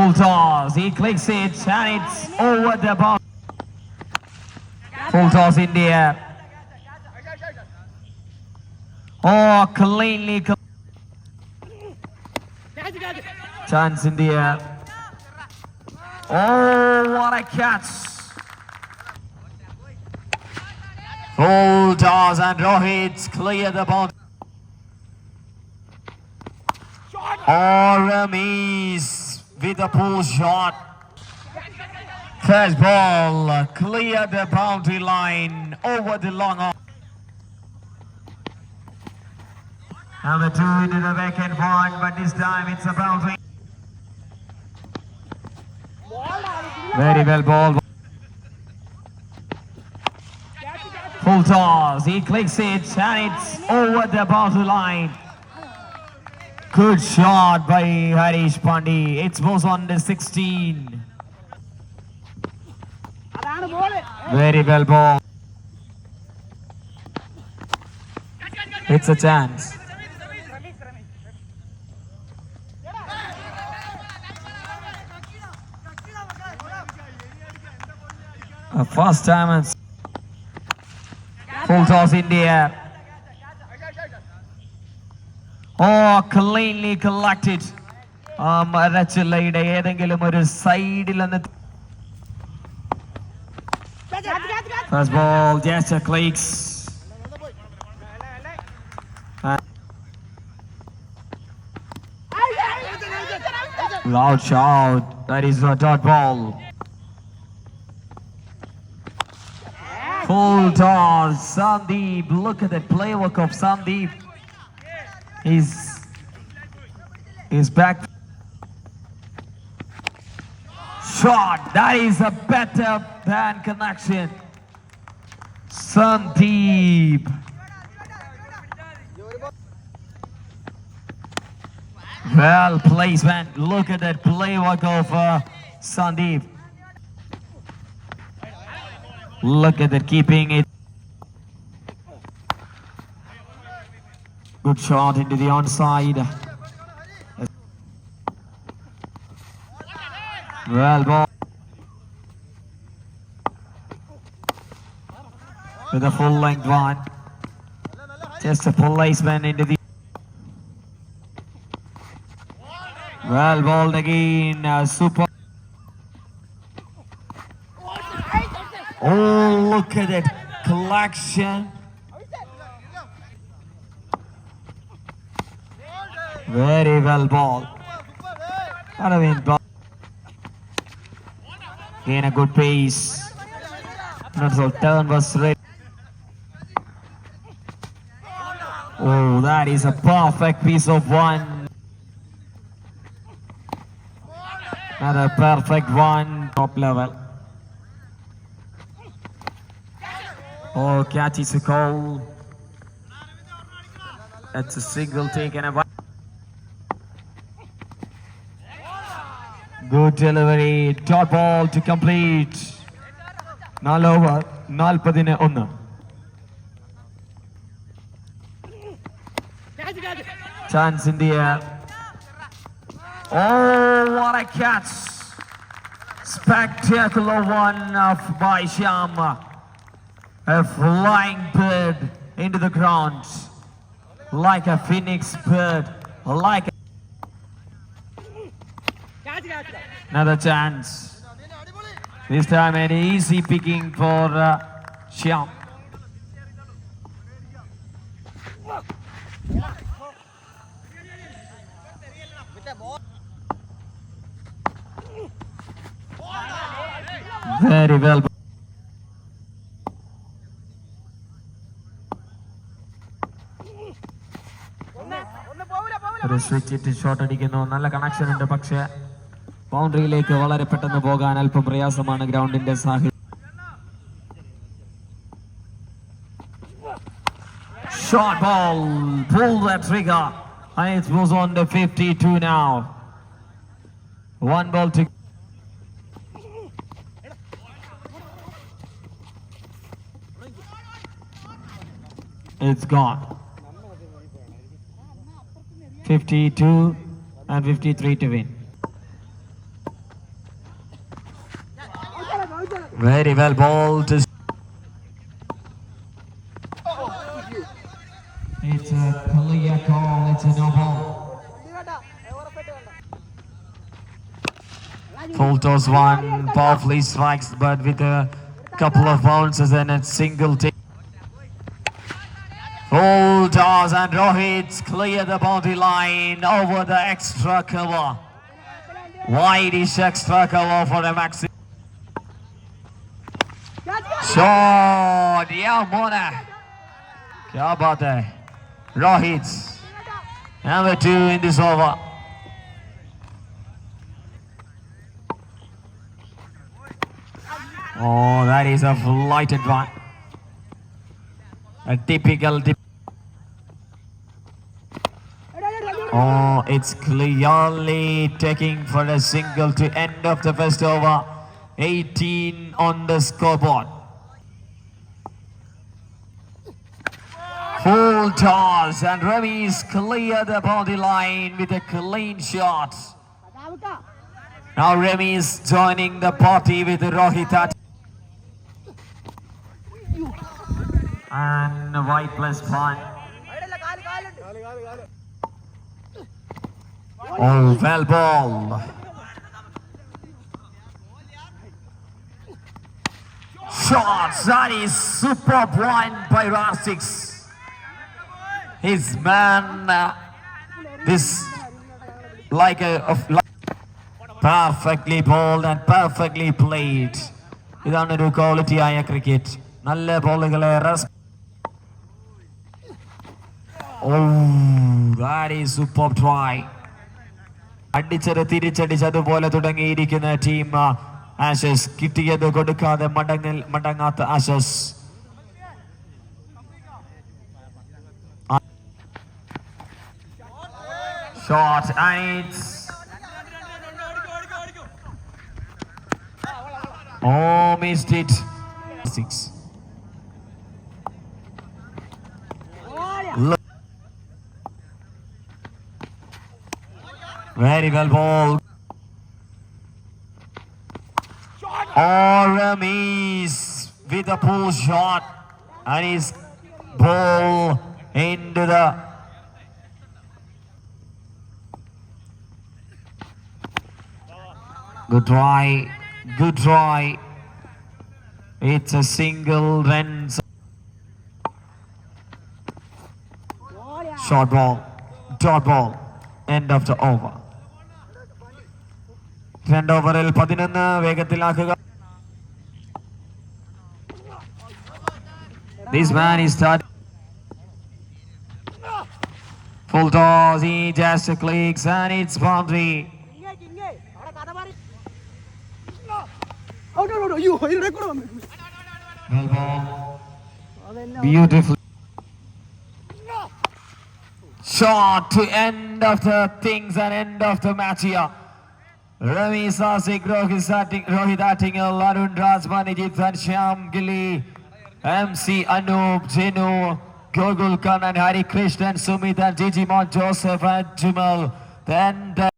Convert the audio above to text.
Full. He clicks it and it's over the bar. Full toss India. Oh, cleanly. cl- Chance India. Oh, what a catch. Full toss and Rohit clear the ball. Oh, Ramesh with a pull shot. First ball clear the boundary line over the long arm. Number two into the vacant point, but this time it's a boundary. Very well ball. Full toss. He clicks it and it's over the boundary line. Good shot by Harish Pandey. It was on the 16. Very well ball. It's a chance. A fast time and full toss in the air. Oh, cleanly collected. ആ മരച്ചില്ലയുടെ ഏതെങ്കിലും ഒരു സൈഡിൽ നിന്ന് First ball, just a clicks. Loud shout. That is a dot ball. Full toss. Sandeep. Look at that play work of Sandeep. He's he's back. Shot. That is a better than connection. Sandeep. Well placement. Look at that play work of uh, Sandeep. Look at that keeping it. Good shot into the onside. Well ball. With a full length one. Just a policeman into the Well balled again. Uh, super. Oh, look at it. Collection. Very well ball. Mean, ball. Again, a good pace. Not turn was ready. Oh, that is a perfect piece of one. Another perfect one, top level. Oh, catch is a call. That's a single taken away. Good delivery, dot ball to complete. നാല് over നാൽപ്പതിന് ഒന്ന് chance in the air. Oh, what a catch! Spectacular one of by Shyam. A flying bird into the ground. Like a phoenix bird. Like another chance. This time an easy picking for uh, Shyam. Very well. ഒന്ന് പോവില്ല പോവില്ല ഒരു switch ഇട്ട് shot അടിക്കുന്നു നല്ല connection ഉണ്ട് പക്ഷേ ബൗണ്ടറിയിലേക്ക് വളരെ പെട്ടെന്ന് പോകാൻ അല്പം പ്രയാസമാണ് ഗ്രൗണ്ടിന്റെ സാഹചര്യം Short ball, pull the trigger, and it moves on to 52 now. One ball to. It's gone. 52 and 53 to win. Very well ball to... It's a Kalia call, it's a no ball. Full toss one, powerfully strikes but with a couple of bounces and a single take. Full toss and Rohit clear the boundary line over the extra cover. Wide is extra cover for a maximum. Shot, yeah, Mona. क्या बात है Rohit number two in this over. Oh, that is a flighted one. A typical. Dip- oh, it's clearly taking for a single to end of the first over. 18 on the scoreboard. Full toss and Ravi's clear the body line with a clean shot. Now Remy is joining the party with Rohit. And white plus one. Oh, well ball. Shot, that is superb one by Rasix His man, uh, this like a of, like, perfectly bowled and perfectly played. ഇതാണ് ഒരു quality ആയ cricket നല്ല ബോളുകളെ റെസ് ഓ that is super try അടിച്ചത് തിരിച്ചടിച്ചതുപോലെ തുടങ്ങിയിരിക്കുന്ന team Ashes കിട്ടിയത് കൊടുക്കാതെ മടങ്ങൽ മടങ്ങാത്ത Ashes shot and Oh, missed it. Six. Look. Very well ball. Aramis with a pull shot and his ball into the good try, good try. It's a single run short ball, dot ball, end of the over. രണ്ട് ഓവറിൽ പതിനൊന്ന് വേഗത്തിലാക്കുക This man is start full toss. He just clicks and it's boundary. Out out അയ്യോ ഇത് record വന്നു. Beautiful shot to end of the things and end of the match here. Rami Sasik, Rohit Sating, Rohit Attingal, Arun Rajmanijit and Shyam Gilly, MC Anoop, Jenu, Gogul Khan and Hari Krishnan, Sumit and Gigi Mon Joseph and Jumal. Then the